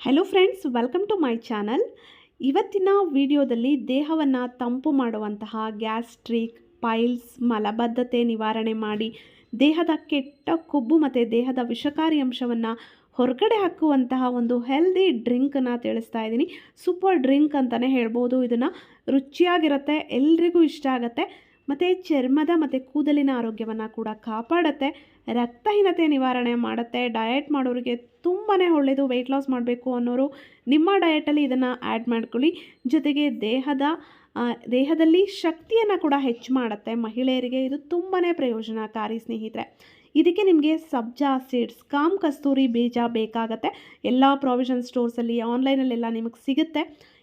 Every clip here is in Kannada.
Hello friends welcome to my channel ಇವತ್ತಿನ ವಿಡಿಯೋದಲ್ಲಿ ದೇಹವನ್ನು ತಂಪು ಮಾಡುವಂತಹ ಗ್ಯಾಸ್ಟ್ರಿಕ್, ಪೈಲ್ಸ್, ಮಲಬದ್ಧತೆ ನಿವಾರಣೆ ಮಾಡಿ ದೇಹದ ಕೆಟ್ಟ ಕೊಬ್ಬು ಮತ್ತು ದೇಹದ ವಿಷಕಾರಿ ಅಂಶವನ್ನು ಹೊರಗಡೆ ಹಾಕುವಂತಹ ಒಂದು ಹೆಲ್ದಿ ಡ್ರಿಂಕನ್ನು ತಿಳಿಸ್ತಾ ಇದ್ದೀನಿ. ಸೂಪರ್ ಡ್ರಿಂಕ್ ಅಂತಲೇ ಹೇಳ್ಬೋದು. ಇದನ್ನು ರುಚಿಯಾಗಿರುತ್ತೆ, ಎಲ್ರಿಗೂ ಇಷ್ಟ ಆಗುತ್ತೆ. ಮತ್ತು ಚರ್ಮದ ಮತ್ತು ಕೂದಲಿನ ಆರೋಗ್ಯವನ್ನು ಕೂಡ ಕಾಪಾಡುತ್ತೆ. ರಕ್ತಹೀನತೆ ನಿವಾರಣೆ ಮಾಡುತ್ತೆ. ಡಯಟ್ ಮಾಡೋರಿಗೆ ತುಂಬಾ ಒಳ್ಳೆಯದು ವೆಯ್ಟ್ ಲಾಸ್ ಮಾಡಬೇಕು ಅನ್ನೋರು ನಿಮ್ಮ ಡಯಟಲ್ಲಿ ಇದನ್ನು ಆ್ಯಡ್ ಮಾಡ್ಕೊಳ್ಳಿ. ಜೊತೆಗೆ ದೇಹದ ದೇಹದಲ್ಲಿ ಶಕ್ತಿಯನ್ನು ಕೂಡ ಹೆಚ್ಚು ಮಾಡುತ್ತೆ. ಮಹಿಳೆಯರಿಗೆ ಇದು ತುಂಬಾ ಪ್ರಯೋಜನಕಾರಿ ಸ್ನೇಹಿತರೆ. ಇದಕ್ಕೆ ನಿಮಗೆ ಸಬ್ಜಾ ಸೀಡ್ಸ್ ಕಾಮ್ ಕಸ್ತೂರಿ ಬೀಜ ಬೇಕಾಗತ್ತೆ. ಎಲ್ಲ ಪ್ರಾವಿಷನ್ ಸ್ಟೋರ್ಸಲ್ಲಿ ಆನ್ಲೈನಲ್ಲೆಲ್ಲ ನಿಮಗೆ ಸಿಗುತ್ತೆ.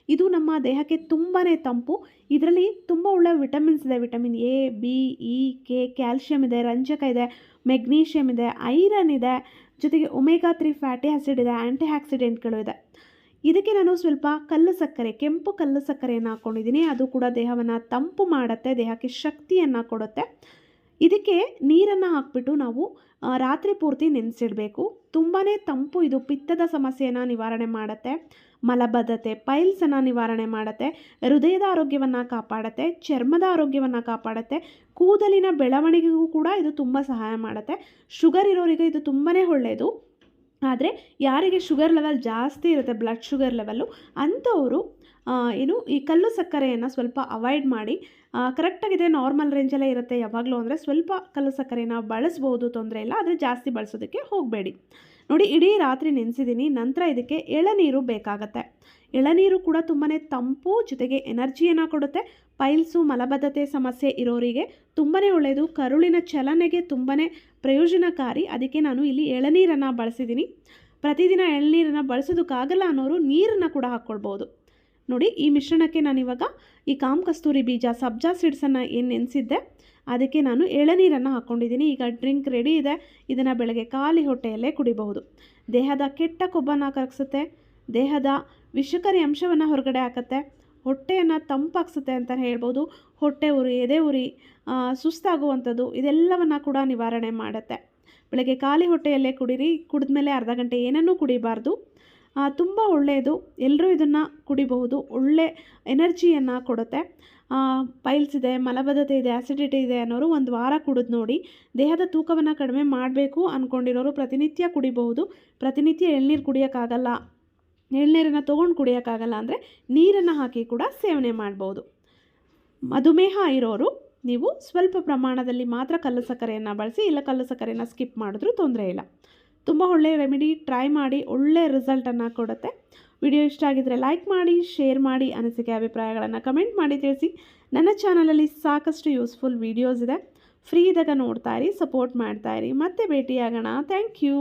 ಇದು ನಮ್ಮ ದೇಹಕ್ಕೆ ತುಂಬಾ ತಂಪು. ಇದರಲ್ಲಿ ತುಂಬ ಒಳ್ಳೆಯ ವಿಟಮಿನ್ಸ್ ಇದೆ. Vitamin A, B, E, K, calcium ಇದೆ, ರಂಜಕ ಇದೆ ಮೆಗ್ನೀಷಿಯಮ್ ಇದೆ, ಐರನ್ ಇದೆ, ಜೊತೆಗೆ ಒಮೆಗಾ ತ್ರೀ ಫ್ಯಾಟಿ ಆ್ಯಸಿಡ್ ಇದೆ ಆ್ಯಂಟಿ ಆಕ್ಸಿಡೆಂಟ್ಗಳು ಇದೆ. ಇದಕ್ಕೆ ನಾನು ಸ್ವಲ್ಪ ಕಲ್ಲು ಸಕ್ಕರೆ, ಕೆಂಪು ಕಲ್ಲು ಸಕ್ಕರೆಯನ್ನು ಹಾಕ್ಕೊಂಡಿದ್ದೀನಿ ಅದು ಕೂಡ ದೇಹವನ್ನು ತಂಪು ಮಾಡುತ್ತೆ, ದೇಹಕ್ಕೆ ಶಕ್ತಿಯನ್ನು ಕೊಡುತ್ತೆ. ಇದಕ್ಕೆ ನೀರನ್ನು ಹಾಕ್ಬಿಟ್ಟು ನಾವು ರಾತ್ರಿ ಪೂರ್ತಿ ನೆನೆಸಿಡಬೇಕು. ತುಂಬಾ ತಂಪು ಇದು ಪಿತ್ತದ ಸಮಸ್ಯೆಯನ್ನು ನಿವಾರಣೆ ಮಾಡುತ್ತೆ, ಮಲಬದ್ಧತೆ ಪೈಲ್ಸನ್ನು ನಿವಾರಣೆ ಮಾಡುತ್ತೆ, ಹೃದಯದ ಆರೋಗ್ಯವನ್ನು ಕಾಪಾಡುತ್ತೆ, ಚರ್ಮದ ಆರೋಗ್ಯವನ್ನು ಕಾಪಾಡುತ್ತೆ, ಕೂದಲಿನ ಬೆಳವಣಿಗೆಗೂ ಕೂಡ ಇದು ತುಂಬ ಸಹಾಯ ಮಾಡುತ್ತೆ. ಶುಗರ್ ಇರೋರಿಗೆ ಇದು ತುಂಬಾ ಒಳ್ಳೆಯದು ಆದರೆ ಯಾರಿಗೆ ಶುಗರ್ ಲೆವೆಲ್ ಜಾಸ್ತಿ ಇರುತ್ತೆ ಬ್ಲಡ್ ಶುಗರ್ ಲೆವೆಲ್ಲು ಅಂಥವರು ಏನು ಈ ಕಲ್ಲು ಸಕ್ಕರೆಯನ್ನು ಸ್ವಲ್ಪ ಅವಾಯ್ಡ್ ಮಾಡಿ ಕರೆಕ್ಟಾಗಿದೆ ನಾರ್ಮಲ್ ರೇಂಜಲ್ಲೇ ಇರುತ್ತೆ ಯಾವಾಗಲೂ ಅಂದರೆ ಸ್ವಲ್ಪ ಕಲ್ಲು ಸಕ್ಕರೆನ ಬಳಸ್ಬೋದು ತೊಂದರೆ ಇಲ್ಲ, ಆದರೆ ಜಾಸ್ತಿ ಬಳಸೋದಕ್ಕೆ ಹೋಗಬೇಡಿ. ನೋಡಿ, ಇಡೀ ರಾತ್ರಿ ನೆನೆಸಿದ್ದೀನಿ ನಂತರ ಇದಕ್ಕೆ ಎಳನೀರು ಬೇಕಾಗತ್ತೆ. ಎಳನೀರು ಕೂಡ ತುಂಬಾ ತಂಪು, ಜೊತೆಗೆ ಎನರ್ಜಿಯನ್ನು ಕೊಡುತ್ತೆ. ಪೈಲ್ಸು, ಮಲಬದ್ಧತೆ ಸಮಸ್ಯೆ ಇರೋರಿಗೆ ತುಂಬಾ ಒಳ್ಳೆಯದು ಕರುಳಿನ ಚಲನೆಗೆ ತುಂಬಾ ಪ್ರಯೋಜನಕಾರಿ. ಅದಕ್ಕೆ ನಾನು ಇಲ್ಲಿ ಎಳನೀರನ್ನು ಬಳಸಿದ್ದೀನಿ ಪ್ರತಿದಿನ ಎಳನೀರನ್ನು ಬಳಸೋದಕ್ಕಾಗಲ್ಲ ಅನ್ನೋರು ನೀರನ್ನು ಕೂಡ ಹಾಕ್ಕೊಳ್ಬೋದು. ನೋಡಿ, ಈ ಮಿಶ್ರಣಕ್ಕೆ ನಾನು ಇವಾಗ ಈ ಕಾಮ್ ಕಸ್ತೂರಿ ಬೀಜ, ಸಬ್ಜಾ ಸೀಡ್ಸನ್ನು ಏನು ನೆನೆಸಿದ್ದೆ, ಅದಕ್ಕೆ ನಾನು ಎಳನೀರನ್ನು ಹಾಕ್ಕೊಂಡಿದ್ದೀನಿ ಈಗ ಡ್ರಿಂಕ್ ರೆಡಿ ಇದೆ, ಇದನ್ನು ಬೆಳಗ್ಗೆ ಖಾಲಿ ಹೊಟ್ಟೆಯಲ್ಲೇ ಕುಡಿಬಹುದು. ದೇಹದ ಕೆಟ್ಟ ಕೊಬ್ಬನ್ನು ಕರಗಿಸುತ್ತೆ, ದೇಹದ ವಿಷಕಾರಿ ಅಂಶವನ್ನು ಹೊರಗಡೆ ಹಾಕುತ್ತೆ, ಹೊಟ್ಟೆಯನ್ನು ತಂಪಾಗಿಸುತ್ತೆ ಅಂತ ಹೇಳ್ಬೋದು. ಹೊಟ್ಟೆ ಉರಿ, ಎದೆ ಉರಿ ಸುಸ್ತಾಗುವಂಥದ್ದು, ಇದೆಲ್ಲವನ್ನು ಕೂಡ ನಿವಾರಣೆ ಮಾಡುತ್ತೆ. ಬೆಳಗ್ಗೆ ಖಾಲಿ ಹೊಟ್ಟೆಯಲ್ಲೇ ಕುಡೀರಿ, ಕುಡಿದ್ಮೇಲೆ ಅರ್ಧ ಗಂಟೆ ಏನನ್ನೂ ಕುಡಿಬಾರ್ದು. ತುಂಬ ಒಳ್ಳೆಯದು. ಎಲ್ಲರೂ ಇದನ್ನು ಕುಡಿಬಹುದು. ಒಳ್ಳೆ ಎನರ್ಜಿಯನ್ನು ಕೊಡುತ್ತೆ. ಪೈಲ್ಸ್ ಇದೆ, ಮಲಬದ್ಧತೆ ಇದೆ ಆ್ಯಸಿಡಿಟಿ ಇದೆ ಅನ್ನೋರು ಒಂದು ವಾರ ಕುಡಿದು ನೋಡಿ ದೇಹದ ತೂಕವನ್ನು ಕಡಿಮೆ ಮಾಡಬೇಕು ಅಂದ್ಕೊಂಡಿರೋರು ಪ್ರತಿನಿತ್ಯ ಕುಡಿಬಹುದು. ಪ್ರತಿನಿತ್ಯ ಎಳ್ನೀರು ಕುಡಿಯೋಕ್ಕಾಗಲ್ಲ. ಎಳ್ನೀರನ್ನು ತೊಗೊಂಡು ಕುಡಿಯೋಕ್ಕಾಗಲ್ಲ ಅಂದರೆ ನೀರನ್ನು ಹಾಕಿ ಕೂಡ ಸೇವನೆ ಮಾಡ್ಬೋದು ಮಧುಮೇಹ ಇರೋರು ನೀವು ಸ್ವಲ್ಪ ಪ್ರಮಾಣದಲ್ಲಿ ಮಾತ್ರ ಕಲ್ಲು ಸಕ್ಕರೆಯನ್ನು ಬಳಸಿ ಇಲ್ಲ ಕಲ್ಲು ಸಕ್ಕರೆಯನ್ನು ಸ್ಕಿಪ್ ಮಾಡಿದ್ರೂ ತೊಂದರೆ ಇಲ್ಲ. ತುಂಬ ಒಳ್ಳೆಯ ರೆಮಿಡಿ ಟ್ರೈ ಮಾಡಿ ಒಳ್ಳೆಯ ರಿಸಲ್ಟನ್ನು ಕೊಡುತ್ತೆ. ವಿಡಿಯೋ ಇಷ್ಟ ಆಗಿದ್ದರೆ ಲೈಕ್ ಮಾಡಿ ಶೇರ್ ಮಾಡಿ ಅನಿಸಿಕೆ ಅಭಿಪ್ರಾಯಗಳನ್ನು ಕಮೆಂಟ್ ಮಾಡಿ ತಿಳಿಸಿ. ನನ್ನ ಚಾನಲಲ್ಲಿ ಸಾಕಷ್ಟು ಯೂಸ್ಫುಲ್ ವೀಡಿಯೋಸ್ ಇದೆ. ಫ್ರೀ ಇದ್ದಾಗ ನೋಡ್ತಾ ಇರಿ ಸಪೋರ್ಟ್ ಮಾಡ್ತಾ ಇರಿ. ಮತ್ತೆ ಭೇಟಿಯಾಗೋಣ. Thank you